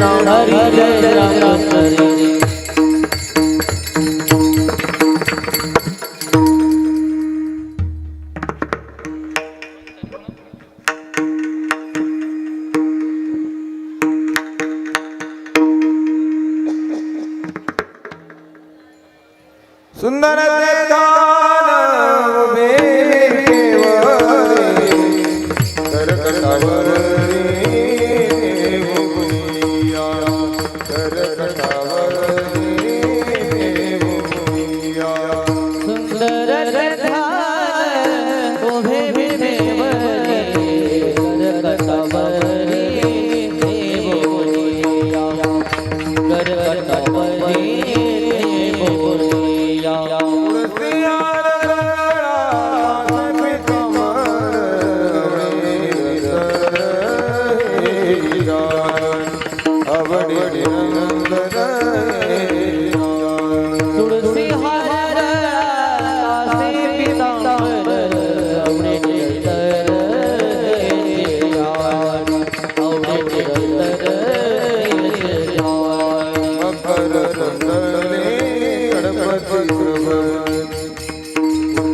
राम हरि जय राम राम हरि सुंदर देखा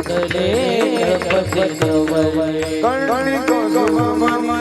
કુંડલે ગણપતિ ગણ ગણ ગણ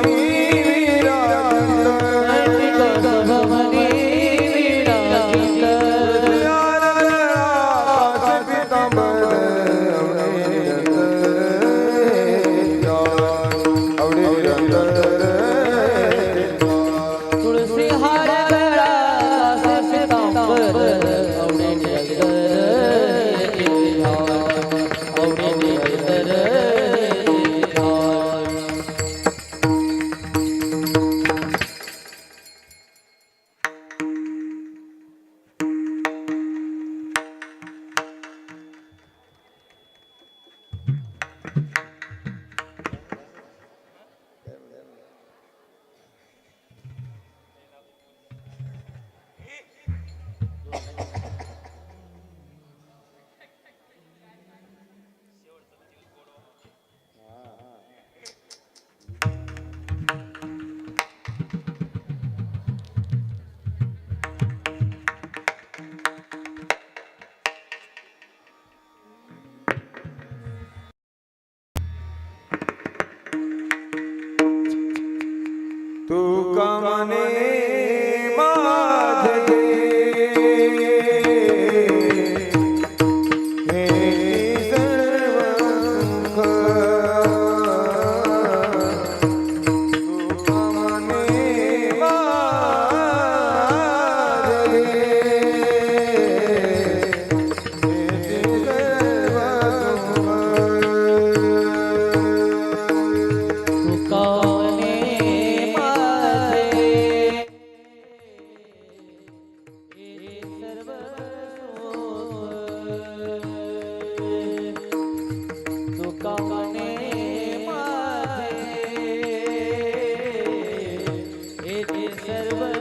सर्व